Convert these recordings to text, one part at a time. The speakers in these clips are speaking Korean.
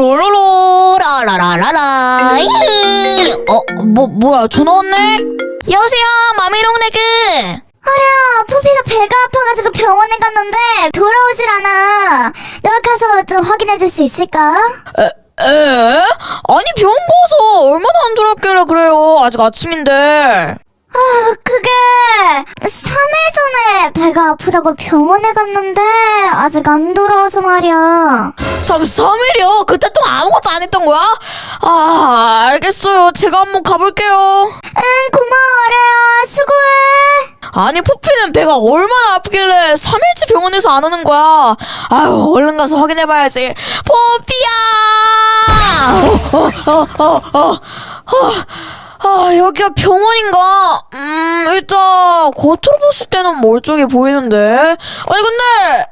롤로라라라라라. 어, 뭐 뭐야? 전화 왔네. 여보세요, 마미롱네그. 허리야, 푸피가 배가 아파가지고 병원에 갔는데 돌아오질 않아. 너가 가서 좀 확인해줄 수 있을까? 에, 에? 아니 병원 가서 얼마나 안 돌아왔길래 그래요? 아직 아침인데. 아, 그게 3일 전에 배가 아프다고 병원에 갔는데 아직 안 돌아와서 말이야. 3, 3일이요? 그때 또 아무것도 안 했던 거야? 아, 알겠어요. 제가 한번 가볼게요. 응, 고마워, 아랴. 수고해. 아니, 푸피는 배가 얼마나 아프길래 3일째 병원에서 안 오는 거야. 아유, 얼른 가서 확인해봐야지. 푸피야! 어, 어, 어, 어, 어. 아, 여기가 병원인가? 음, 일단, 겉으로 봤을 때는 멀쩡해 보이는데. 아니, 근데,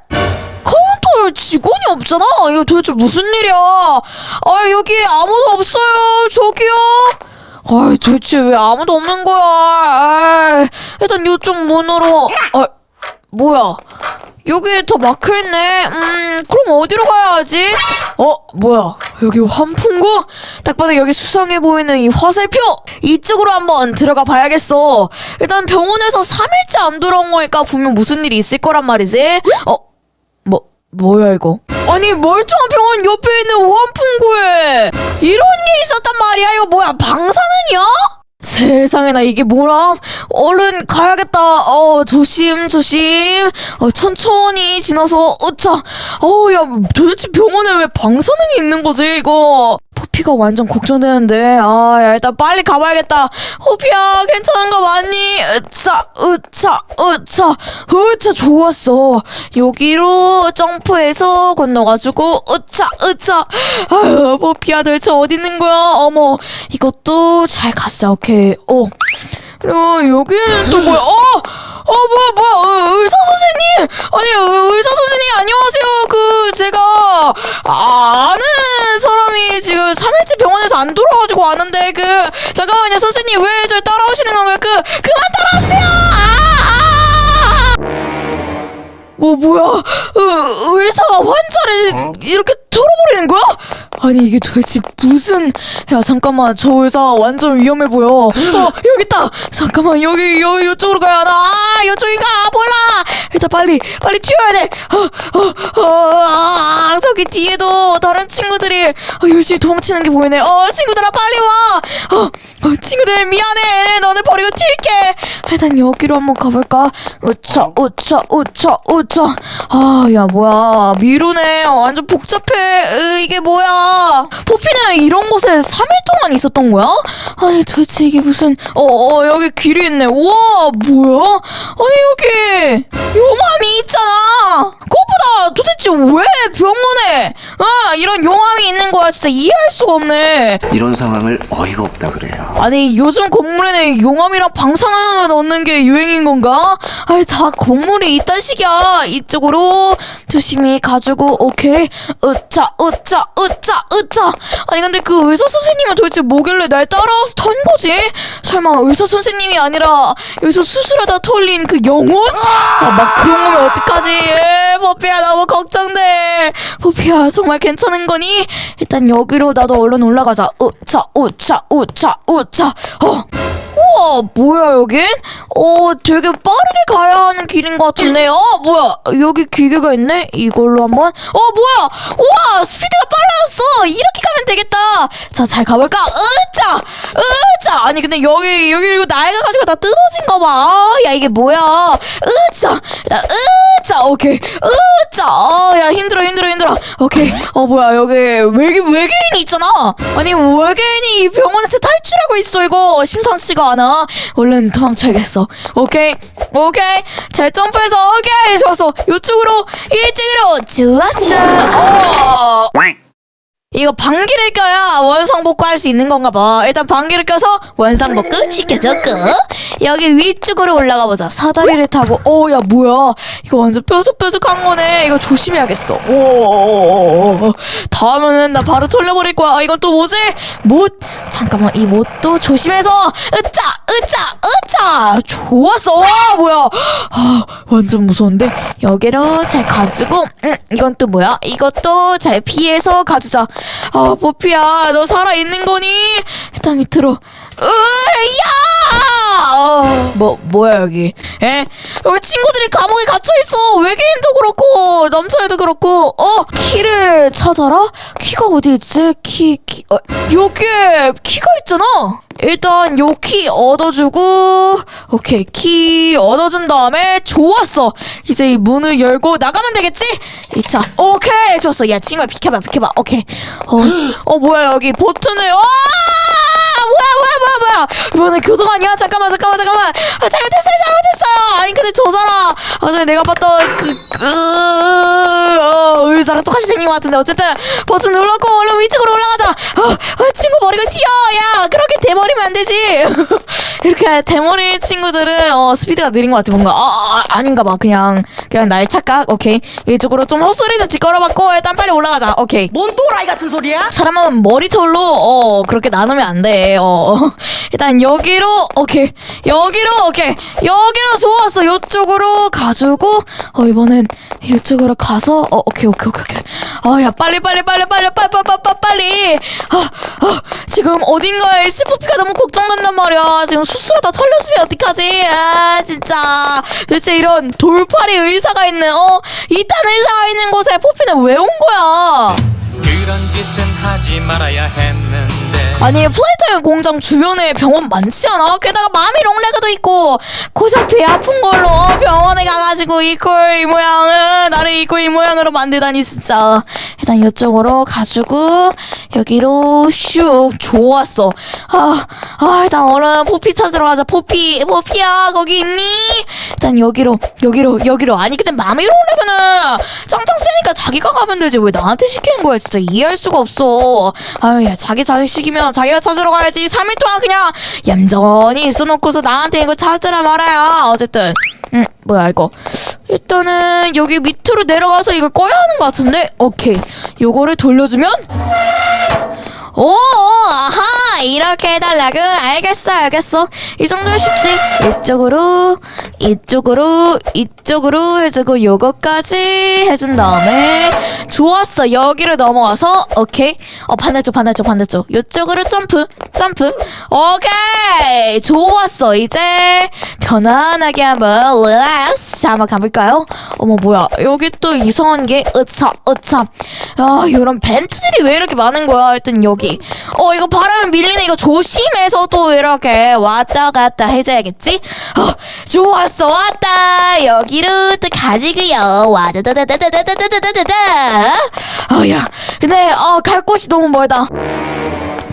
카운터에 직원이 없잖아? 이거 도대체 무슨 일이야? 아, 여기 아무도 없어요. 저기요? 아, 대체 왜 아무도 없는 거야? 아, 일단 이쪽 문으로. 아, 뭐야? 여기 다 막혀있네. 음, 그럼 어디로 가야 하지? 어, 뭐야? 여기 환풍구? 딱 봐도 여기 수상해 보이는 이 화살표! 이쪽으로 한번 들어가 봐야겠어. 일단 병원에서 3일째 안 돌아온 거니까 분명 무슨 일이 있을 거란 말이지? 어, 뭐, 뭐야 이거? 아니 멀쩡한 병원 옆에 있는 환풍구에 이런 게 있었단 말이야 이거 뭐야 방사능이야? 세상에나 이게 뭐람? 얼른 가야겠다. 어 조심 조심. 어 천천히 지나서 어차. 어야 도대체 병원에 왜 방사능이 있는 거지 이거? 포피가 완전 걱정되는데 아 야 일단 빨리 가봐야겠다. 호피야 괜찮은 거 맞니? 으차 으차 으차 으차 좋았어. 여기로 점프해서 건너가지고 으차 으차. 아유 포피야 도대체 어디 있는 거야? 어머 이것도 잘 갔어 오케이. 어 그리고 여기는 또 뭐야? 어! 어 뭐야 뭐야 어, 의사 선생님 아니 의- 의사 선생님 안녕하세요 그 제가 아, 아는 지금 3일째 병원에서 안 돌아가지고 왔는데 그 잠깐만요. 선생님 왜절 따라오시는 건가요? 그 그만 따라오세요! 아, 아! 뭐 뭐야? 의, 의사가 환자를 이렇게 털어버리는 거야? 아니 이게 도대체 무슨 야 잠깐만. 저 의사 완전 위험해 보여. 어 여기 있다! 잠깐만. 여기 여기 이쪽으로 가야 하나? 아 이쪽인가? 몰라! 일단 빨리 빨리 튀어야 돼 어 어 어, 아, 저기 뒤에도 다른 친구들이 어, 열심히 도망치는 게 보이네. 어 친구들아 빨리 와 어 어, 친구들 미안해. 너네 버리고 튈게 일단 여기로 한번 가볼까? 으차 으차 으차 으차. 아야 뭐야. 미루네. 완전 복잡해. 으, 이게 뭐야? 포피는 이런 곳에 3일 동안 있었던 거야? 아니 도대체 이게 무슨 어어 여기 길이 있네. 우와 뭐야? 아니 여기 용암이 있잖아 도대체 왜 병원에 아 이런 용암이 있는 거야 진짜 이해할 수가 없네 이런 상황을 어이가 없다 그래요. 아니 요즘 건물에는 용암이랑 방사능을 넣는 게 유행인 건가? 아니 다 건물이 이딴 식이야 이쪽으로 조심히 가지고 오케이 으짜 으짜 으짜 으짜 아니 근데 그 의사 선생님은 도대체 뭐길래 날 따라와서 턴 거지? 설마 의사 선생님이 아니라 여기서 수술하다 털린 그 영혼? 아 막 그런 거면 어떡하지 에, 버피야 너무 걱정돼. 버피야 정말 괜찮은 거니? 일단 여기로 나도 얼른 올라가자. 으차 으차 으차 으차. 어? 우와 뭐야 여긴? 어 되게 빠르게 가야 하는 길인 것 같은데. 어 뭐야? 여기 기계가 있네? 이걸로 한번. 어 뭐야? 우와 스피드가 빨라졌어. 이렇게 가면 되겠다. 자 잘 가볼까? 으짜 으짜 아니 근데 여기 여기 이거 나이가 가지고 다 뜯어진 거봐야 이게 뭐야? 으짜 자으 짜 오케이. 으짜. 어야 힘들어 힘들어 힘들어. 오케이. 어 뭐야 여기 외계 외계인이 있잖아. 아니 외계인이 이 병원에서 탈출하고 있어 이거. 심상치가 않아 얼른 도망쳐야겠어. 오케이. 오케이. 잘 점프해서 오케이. 좋았어. 이쪽으로 이쪽으로. 좋았어. 어 이거 방귀를 껴야 원상복구 할 수 있는 건가 봐. 일단 방귀를 껴서 원상복구 시켜줬고 여기 위쪽으로 올라가 보자. 사다리를 타고 어 야 뭐야 이거 완전 뾰족뾰족한 거네. 이거 조심해야겠어. 오 다음에는 나 바로 돌려버릴 거야. 이건 또 뭐지? 못 잠깐만 이 못도 조심해서 으짜 으짜 좋았어. 와 뭐야 아 완전 무서운데 여기로 잘 가지고 음 이건 또 뭐야? 이것도 잘 피해서 가주자. 아 뽀피야 너 살아있는 거니? 일단 밑으로 으야! 어, 뭐 뭐야 여기? 에? 여기 친구들이 감옥에 갇혀 있어. 외계인도 그렇고 남자애도 그렇고. 어 키를 찾아라. 키가 어디 있지? 키 키. 어, 여기에 키가 있잖아. 일단 요 키 얻어주고 오케이 키 얻어준 다음에 좋았어 이제 이 문을 열고 나가면 되겠지? 이차 오케이 좋았어 야 친구야 비켜봐 비켜봐 오케이 어, 어 뭐야 여기 버튼을 와 뭐야 뭐야 아니야? 잠깐만 잠깐만 잠깐만. 아, 잘못했어요 잘못했어요 근데 저 사람. 아 전에 내가 봤던 그, 그 어, 의사랑 똑같이 생긴 것 같은데. 어쨌든 버튼 눌렀고 얼른 위쪽으로 올라가자. 아, 아, 친구 머리가 튀어. 야 그렇게 대머리면 안 되지. 이렇게 대머리 친구들은 어 스피드가 느린 것 같아 뭔가. 아, 아 아닌가 봐. 그냥 그냥 나의 착각. 오케이. 이쪽으로 좀 헛소리도 짓걸어봤고 일단 빨리 올라가자. 오케이. 뭔 또라이 같은 소리야? 사람은 머리털로 어 그렇게 나누면 안 돼. 어 일단 여기로 오케이. 여기로 오케이. 여기로 좋았어. 이쪽으로 가지고 어 이번엔 이쪽으로 가서 어 오케이 오케이 오케이 오케이. 어야 빨리 빨리 빨리 빨리 빨리 빨리 빨리 빨리. 아 아 지금 어딘가에 스포피가 너무 걱정된단 말이야. 지금 수수로 다 털렸으면 어떡하지? 아 진짜 도대체 이런 돌팔이 의사가 있는 어 이딴 의사가 있는 곳에 포피는 왜 온 거야? 그런 짓은 하지 말아야 했는데 아니 플라이타임 공장 주변에 병원 많지 않아? 게다가 마미 롱레그도 있고 배 아픈 걸로 병원에 가가지고 이꼴 이 모양을 나를 이꼴 이 모양으로 만들다니 진짜. 일단 이쪽으로 가지고 여기로 슉 좋았어. 아, 아 일단 얼른 포피 찾으러 가자. 포피 포피야 거기 있니? 일단 여기로 여기로 여기로. 아니 근데 마미 롱레그는 짱짱 세니까 자기가 가면 되지. 왜 나한테 시키는 거야? 진짜 이해할 수가 없어. 아유 야 자기 자식이면 자기가 찾으러 가야지. 3일 동안 그냥 얌전히 있어놓고서 나한테 이걸 찾으라 말아야. 어쨌든. 음 뭐야 이거. 일단은 여기 밑으로 내려가서 이걸 꺼야 하는 것 같은데? 오케이. 요거를 돌려주면? 오, 아하, 이렇게 해달라고? 알겠어, 알겠어. 이 정도면 쉽지. 이쪽으로, 이쪽으로, 이쪽으로 해주고, 요거까지 해준 다음에, 좋았어. 여기를 넘어와서, 오케이. 어, 반대쪽, 반대쪽, 반대쪽. 이쪽으로 점프, 점프. 오케이. 좋았어. 이제, 편안하게 한번, 릴렉스. 자, 한번 가볼까요? 어머, 뭐야. 여기 또 이상한 게, 으차, 으차. 아, 이런 벤트들이 왜 이렇게 많은 거야? 일단 여기. 어, 이거 바람 밀리네. 이거 조심해서 또 이렇게 왔다 갔다 해줘야겠지? 어, 좋았어. 왔다. 여기로 또 가지고요. 와다다다다다다다다다다. 어, 야. 근데, 어, 갈 곳이 너무 멀다.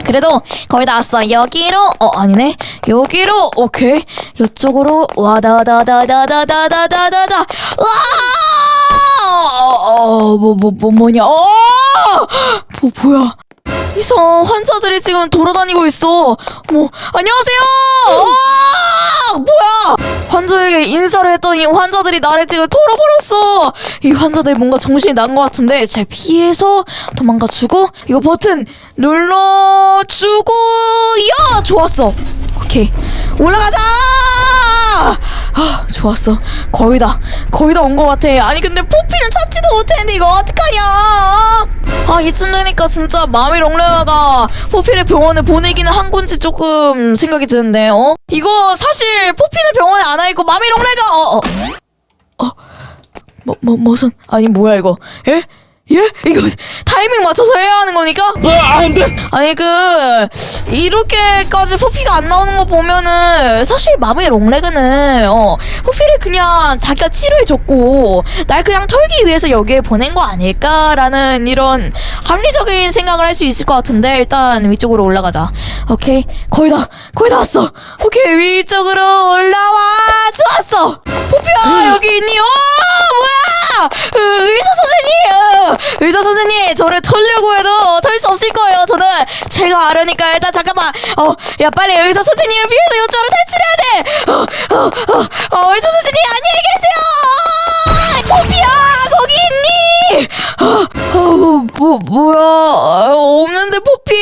그래도 거의 다 왔어. 여기로 어 아니네. 여기로 오케이. 이쪽으로 와다다다다다다다다다. 와! 어뭐뭐 뭐, 뭐, 뭐냐? 어! 뭐 뭐야? 이상 환자들이 지금 돌아다니고 있어. 뭐 안녕하세요. 와! 뭐야? 환자에게 인사를 했더니 환자들이 나를 지금 털어버렸어. 이 환자들 뭔가 정신이 난 것 같은데 제 피해서 도망가 주고 이거 버튼 눌러주고 야 좋았어. 오케이 올라가자. 아 좋았어. 거의 다. 거의 다 온 것 같아. 아니 근데 포피는 찾지도 못했는데 이거 어떡하냐? 아 이쯤 되니까 진짜 마미 롱레아가 포피를 병원에 보내기는 한 건지 조금 생각이 드는데 어? 이거 사실 포피는 병원에 안 와 있고 마미 롱레가 어, 어. 뭐, 뭐, 무슨, 아니, 뭐야, 이거. 예? 예? 이거 타이밍 맞춰서 해야 하는 거니까? 아니, 그, 이렇게까지 포피가 안 나오는 거 보면은, 사실 마무의 롱레그는, 어, 포피를 그냥 자기가 치료해줬고, 날 그냥 털기 위해서 여기에 보낸 거 아닐까라는 이런 합리적인 생각을 할 수 있을 것 같은데, 일단 위쪽으로 올라가자. 오케이. 거의 다, 거의 다 왔어. 오케이. 위쪽으로 올라 저를 털려고 해도 털 수 없을 거예요. 저는 제가 아르니까 일단 잠깐만. 어, 야, 빨리 의사 선생님을 피해서 이쪽으로 탈출해야 돼! 어, 어, 어, 어, 의사 선생님, 안녕히 계세요! 포피야, 거기 있니? 어, 어, 뭐, 뭐야. 아, 없는데, 포피?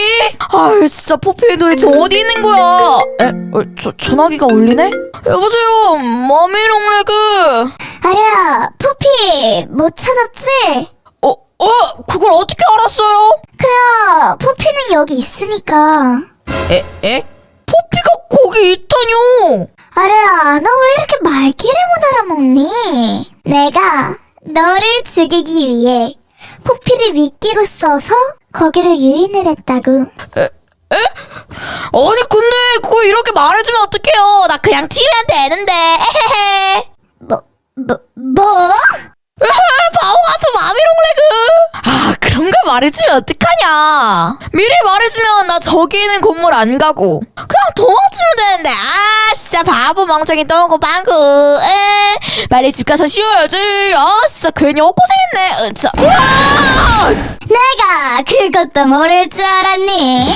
아, 진짜 포피 도대체 어디 있는 거야? 에, 어, 저, 전화기가 울리네? 여보세요, 머미롱 레그. 아리야, 푸피 못 찾았지? 어, 어? 그걸 어떻게 알았어요? 그야 포피는 여기 있으니까 에? 에? 포피가 거기 있다뇨 아래야 너 왜 이렇게 말귀를 못 알아먹니? 내가 너를 죽이기 위해 포피를 미끼로 써서 거기를 유인을 했다고 아니 근데 그거 이렇게 말해주면 어떡해요 나 그냥 튀면 되는데 에헤헤 뭐? 뭐? 뭐? 바보 같은 마미롱레그 아 그런 걸 말해주면 어떡하냐? 미리 말해주면 나 저기 있는 건물 안 가고. 그냥 도망치면 되는데. 아 진짜 바보 멍청이 똥고 방구. 에? 빨리 집 가서 쉬어야지. 아 진짜 괜히 헛고생했네! 내가 그것도 모를 줄 알았니?